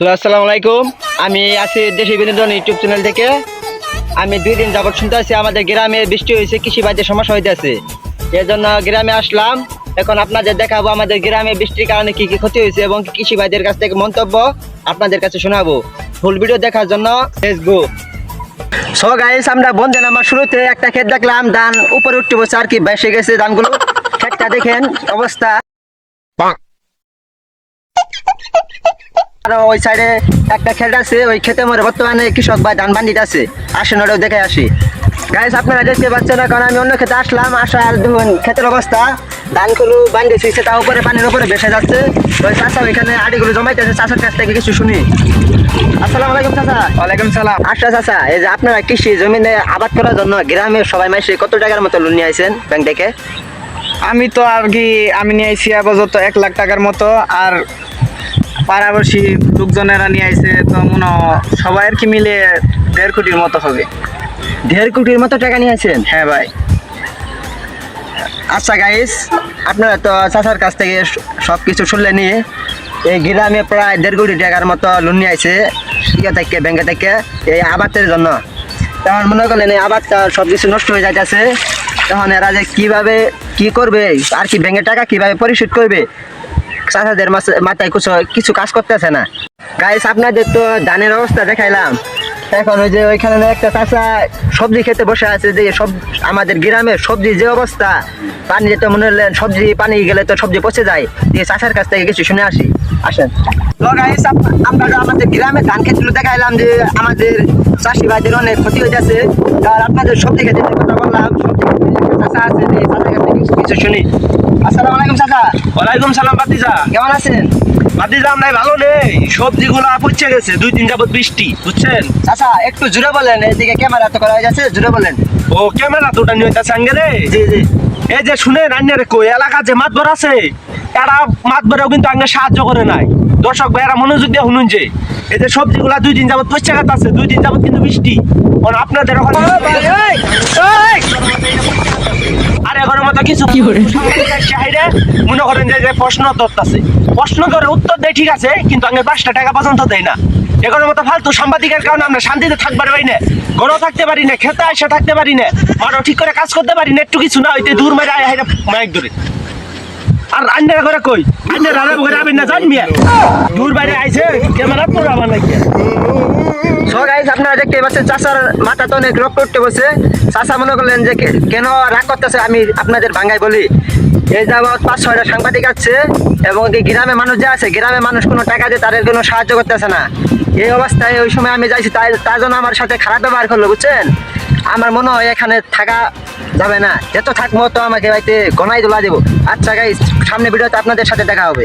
Hello, আসসালামু আলাইকুম। আমি আছি দেশি বিনোদন ইউটিউব চ্যানেল থেকে। আমি দুই দিন যাবত শুনতে আছি, আমাদের গ্রামে বৃষ্টি হয়েছে, কৃষি বাজে সমস্যা হইতেছে। এর জন্য গ্রামে আসলাম। এখন আপনাদের দেখাবো আমাদের গ্রামে বৃষ্টির কারণে কি কি ক্ষতি হয়েছে এবং কৃষি ভাইদের কাছ থেকে মন্তব্য আপনাদের কাছে শোনাবো। ফুল ভিডিও দেখার জন্য ফেসবুক সো গাইস আমরা বন্ধে আমার শুরুতে একটা ক্ষেত দেখলাম। ধান উপরে উঠতে বসে আর কি বেসে গেছে ধানগুলো। ক্ষেতটা দেখেন, অবস্থা। আর ওই সাইডে একটা ক্ষেত আছে ওই ক্ষেতের মধ্যে বর্তমানে কৃষক ভাই ধান বান্ডিত আছে। আসেন ওটাও দেখে আসি। গাইস আপনারা দেখতে পাচ্ছেন না কারণ আমি অন্য ক্ষেতে আসলাম আসার দেখুন ক্ষেতের অবস্থা। ধানগুলো বান্ডিয়েছি সেটা উপরে পানির উপরে ভেসে যাচ্ছে। ওই চাষা ওইখানে আড়িগুলো জমাইতেছে চাষার কাছ থেকে কিছু শুনি। আসসালামু আলাইকুম চাষা। ওয়ালাইকুম সালাম। আচ্ছা চাচা এই যে আপনারা কৃষি জমিনে আবাদ করার জন্য গ্রামের সবাই মাসে কত টাকার মতো লোন নিয়ে আইছেন ব্যাংক থেকে? আমি তো আর কি আমি নিয়ে আইছি আপাতত এক লাখ টাকার মতো আর পাড়াপড়শি লোকজনেরা নিয়ে আইছে তো মনে সবাই আর কি মিলে দেড় কোটির মতো হবে। দেড় কোটির মতো টাকা নিয়ে আইছেন? হ্যাঁ ভাই। আচ্ছা গাইস আপনারা তো চাচার কাছ থেকে সব কিছু শুনলে নিয়ে এই গ্রামে প্রায় দেড় কোটি টাকার মতো লোন নিয়ে আইছে ইয়ে থেকে ব্যাংকে থেকে এই আবাদের জন্য। তখন মনে করলেন এই আবাদটা সব কিছু নষ্ট হয়ে যাইতেছে। তখন এরা যে কীভাবে কি করবে আর কি ব্যাংকের টাকা কীভাবে পরিশোধ করবে চাচাদের মাস- মাথায় কিছু কিছু কাজ করতেছে না। গাইস আপনাদের তো ধানের অবস্থা দেখাইলাম। এখন ওই যে ওইখানে একটা চাষা সবজি খেতে বসে আছে, যে সব আমাদের গ্রামের সবজি যে অবস্থা পানি যেতে মনে হলেন সবজি পানি গেলে তো সবজি পচে যায়। দিয়ে চাষার কাছ থেকে কিছু শুনে আসি। আসেন। আমরা আমাদের গ্রামে ধান ক্ষেতগুলো দেখাইলাম যে আমাদের চাষি ভাইদের অনেক ক্ষতি হয়ে যাচ্ছে আর আপনাদের সবজি খেতে কথা বললাম, সবজি খেতে চাষা আছে, যে কিছু শুনি। আসসালামু আলাইকুম চাচা। ওয়ালাইকুম সালাম বাতিজা কেমন আছেন? বাতিজা ভালো নেই সবজিগুলো পচে গেছে দুই দিন যাবত বৃষ্টি বুঝছেন? চাচা একটু জুড়ে বলেন এদিকে ক্যামেরা তো করা হয়ে যাচ্ছে জুড়ে বলেন। ও ক্যামেরা দুটা নিয়ে সঙ্গে রে। জি জি। এই যে শুনে রান্নারে কই এলাকা যে মাতবর আছে এরা মাতবরেও কিন্তু আগে সাহায্য করে নাই। দর্শক ভাইয়েরা মনোযোগ দিয়ে শুনুন যে এই যে সবজিগুলা দুই দিন যাবত পচে গেছে আছে দুই দিন যাবত কিন্তু বৃষ্টি। আপনাদের ওখানে এগারো মতো কিছু চাহিদা মনে করেন যে যে প্রশ্ন ধরতেছে প্রশ্ন ধরে উত্তর দেয় ঠিক আছে কিন্তু আগে পাঁচটা টাকা পর্যন্ত দেয় না। এগারো মতো ফালতু সাংবাদিকের কারণে আমরা শান্তিতে থাকতে পারি না ঘরও থাকতে পারি না খেতে এসে থাকতে পারি না মাঠও ঠিক করে কাজ করতে পারি না একটু কিছু না হইতে দূর মেরে আয় হাইরা মাইক ধরে। আর আন্যেরা করে কই? রান্না করে আবেন না জানবি? দূর বাইরে আইছে ক্যামেরা পুরো আমার নাকি? সো গাইস আপনারা দেখতে পাচ্ছেন চাচার মাথা তো অনেক রক্ত উঠতে বসে। চাচা মনে করলেন যে কেন রাগ করতেছে, আমি আপনাদের ভাঙ্গাই বলি। এই যাবৎ পাঁচ, ছয়টা সাংবাদিক আছে এবং গ্রামে মানুষ যে আছে গ্রামে মানুষ কোনো টাকা দিয়ে তাদের কোনো সাহায্য করতেছে না। এই অবস্থায় ওই সময় আমি যাইছি, তাই তার জন্য আমার সাথে খারাপ ব্যবহার করল, বুঝছেন? আমার মনে হয় এখানে থাকা যাবে না। যত থাকব তো আমাকে বাড়িতে গনাই তোলা দেবো। আচ্ছা গাইস সামনে ভিডিওতে আপনাদের সাথে দেখা হবে।